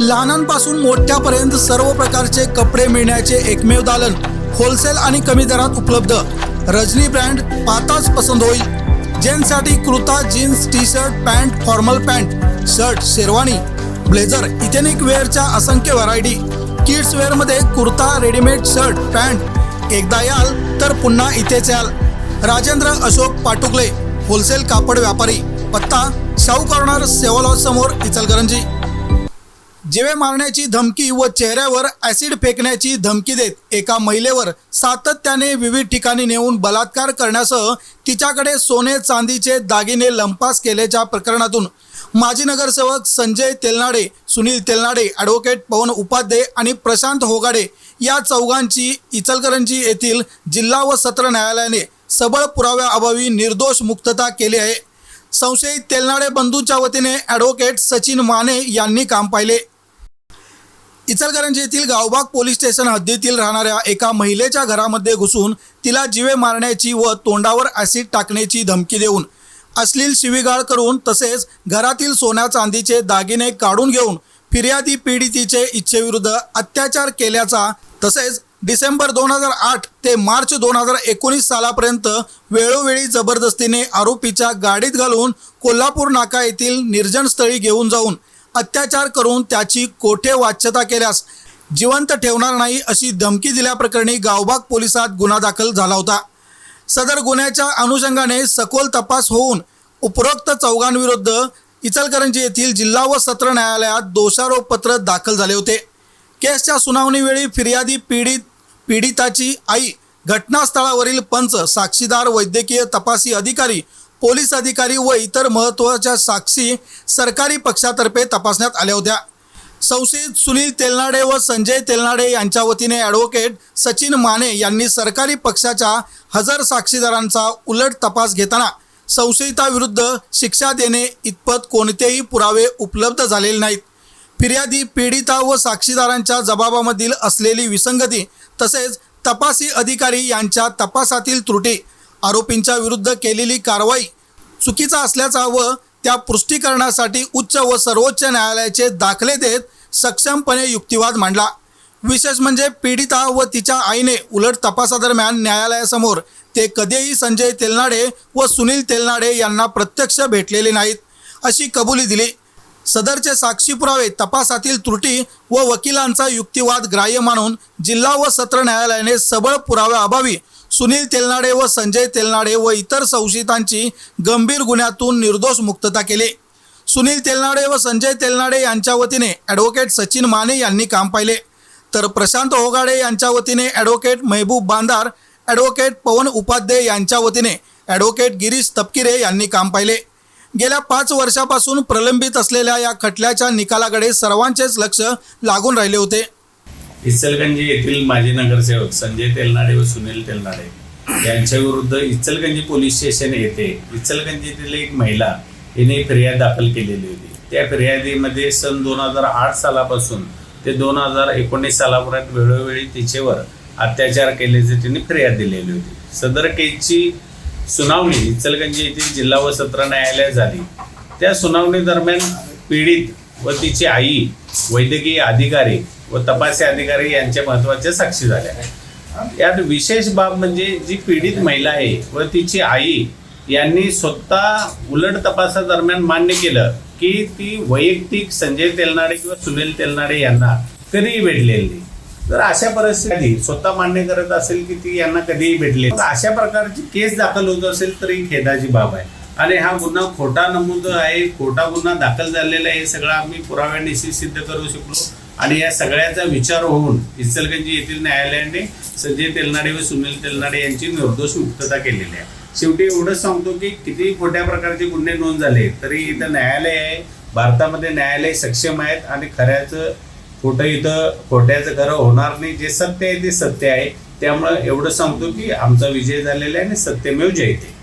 लहानांपासून मोठ्यापर्यंत सर्व प्रकारचे कपडे मिळण्याचे एकमेव दालन होलसेल आणि कमी दरात उपलब्ध. रजनी ब्रँड पाताच पसंत होईल. जेंट्ससाठी kurta jeans T shirt pant formal pant shirt sherwani blazer ethnic वेअरच्या असंख्य व्हरायटी. किड्स वेअरमध्ये कुर्ता रेडीमेड शर्ट पॅन्ट. एकदा याल तर पुन्हा इथेच याल. राजेंद्र अशोक पाटुकले होलसेल कापड व्यापारी. पत्ता शाहू कॉर्नर सेवा समोर इचलकरंजी. जिवे मारण्याची धमकी व चेहऱ्यावर ॲसिड फेकण्याची धमकी देत एका महिलेवर सातत्याने विविध ठिकाणी नेऊन बलात्कार करण्यासह तिच्याकडे सोने चांदीचे दागिने लंपास केल्याच्या प्रकरणातून माजी नगरसेवक संजय तेलनाडे सुनील तेलनाडे ॲडव्होकेट पवन उपाध्ये आणि प्रशांत होगाडे या चौघांची इचलकरंजी येथील जिल्हा व सत्र न्यायालयाने सबळ पुराव्याअभावी निर्दोष मुक्तता केली आहे. संशयित तेलनाडे बंधूंच्या वतीने ॲडव्होकेट सचिन माने यांनी काम पाहिले. इचलकरंजी येथील गावबाग पोलीस स्टेशन हद्दीतील राहणाऱ्या एका महिलेच्या घरामध्ये घुसून तिला जीवे मारण्याची व तोंडावर ॲसिड टाकण्याची धमकी देऊन अश्लील शिवीगाळ करून तसेच घरातील सोन्या चांदीचे दागिने काढून घेऊन फिर्यादी पीडितीचे इच्छेविरुद्ध अत्याचार केल्याचा तसेच डिसेंबर दोन हजार आठ ते मार्च दोन हजार एकोणीस सालापर्यंत वेळोवेळी जबरदस्तीने आरोपीच्या गाडीत घालून कोल्हापूर नाका येथील निर्जन स्थळी घेऊन जाऊन अत्याचार करून त्याची कोठे वाच्यता केल्यास जिवंत ठेवणार नाही अशी धमकी दिल्याप्रकरणी गावबाग पोलिसात गुन्हा दाखल झाला होता. सदर गुन्ह्याच्या अनुषंगाने सखोल तपास होऊन उपरोक्त चौघांविरुद्ध इचलकरंजी येथील जिल्हा व सत्र न्यायालयात दोषारोपपत्र दाखल झाले होते. केसच्या सुनावणीवेळी फिर्यादी पीडित पीडिताची आई घटनास्थळावरील पंच साक्षीदार वैद्यकीय तपासी अधिकारी पोलीस अधिकारी व इतर महत्त्वाच्या साक्षी सरकारी पक्षातर्फे तपासण्यात आल्या होत्या. संशयित सुनील तेलनाडे व संजय तेलनाडे यांच्या वतीने ॲडव्होकेट सचिन माने यांनी सरकारी पक्षाच्या हजर साक्षीदारांचा उलट तपास घेताना संशयिताविरुद्ध शिक्षा देणे इतपत कोणतेही पुरावे उपलब्ध झालेले नाहीत. फिर्यादी पीडिता व साक्षीदारांच्या जबाबामधील असलेली विसंगती तसेच तपासी अधिकारी यांच्या तपासातील त्रुटी आरोपींच्या विरुद्ध केलेली कारवाई चुकीचा असल्याचा व त्या पुष्टीकरणासाठी उच्च व सर्वोच्च न्यायालयाचे दाखले देत सक्षमपणे युक्तिवाद मांडला. विशेष म्हणजे पीडिता व तिच्या आईने उलट तपासादरम्यान न्यायालयासमोर ते कधीही संजय तेलनाडे व सुनील तेलनाडे यांना प्रत्यक्ष भेटलेले नाहीत अशी कबुली दिली. सदरचे साक्षी पुरावे तपासातील त्रुटी व वकिलांचा युक्तिवाद ग्राह्य मानून जिल्हा व सत्र न्यायालयाने सबळ पुराव्याअभावी सुनील तेलनाडे व संजय तेलनाडे व इतर संशयितांची गंभीर गुन्ह्यातून निर्दोष मुक्तता केली. सुनील तेलनाडे व संजय तेलनाडे यांच्या वतीने ॲडव्होकेट सचिन माने यांनी काम पाहिले. तर प्रशांत होगाडे यांच्या वतीने ॲडव्होकेट महबूब बांदार ॲडव्होकेट पवन उपाध्ये यांच्या वतीने ॲडव्होकेट गिरीश तपकिरे यांनी काम पाहिले. गेल्या पाच वर्षापासून प्रलंबित असलेल्या या खटल्याच्या निकालाकडे सर्वांचेच लक्ष लागून राहिले होते. इचलगंजी येथील माजी नगरसेवक संजय तेलनाडे व सुनील तेलनाडे यांच्या विरुद्ध इचलगंजी पोलीस स्टेशन येथे इचलगंजीतील एक महिला हिने फिर्याद दाखल केलेली होती. त्या फिर्यादीमध्ये सन दोन हजार आठ सालापासून ते दोन हजार एकोणीस सालापर्यंत वेळोवेळी तिच्यावर अत्याचार केल्याचे तिने फिर्याद दिलेली होती. सदर केसची सुनावणी इचलगंजी येथील जिल्हा व सत्र न्यायालयात झाली. त्या सुनावणी दरम्यान पीडित व तिची आई वैद्यकीय अधिकारी व तपासी अधिकारी यांच्या महत्त्वाच्या साक्षी झाल्या यात विशेष बाब म्हणजे जी पीडित महिला आहे व तिची आई यांनी स्वतः उलट तपासादरम्यान मान्य केलं की ती वैयक्तिक संजय तेलनाडे किंवा सुनील तेलनाडे यांना कधीही भेटलेली नाही. तर अशा परिस्थिती स्वतः मान्य करत असेल की ती यांना कधीही भेटले अशा प्रकारची केस दाखल होत असेल तर ही खेदाची बाब आहे. आणि हा गुन्हा खोटा नमूद आहे खोटा गुन्हा दाखल झालेला आहे हे सगळं आम्ही पुराव्यानिशी सिद्ध करू शकलो. आणि या सगळ्याचा विचार होऊन इचलगंजी येथील न्यायालयाने संजय तेलनाडे व सुनील तेलनाडे यांची निर्दोष मुक्तता केलेली आहे. शेवटी एवढंच सांगतो की किती खोट्या प्रकारचे गुन्हे नोंद झाले तरी इथं न्यायालय आहे. भारतामध्ये न्यायालय सक्षम आहेत आणि खऱ्याचं खोटं इथं खोट्याचं खरं होणार नाही. जे सत्य आहे ते सत्य आहे. त्यामुळं एवढं सांगतो की आमचा विजय झालेला आहे आणि सत्यमेव जयते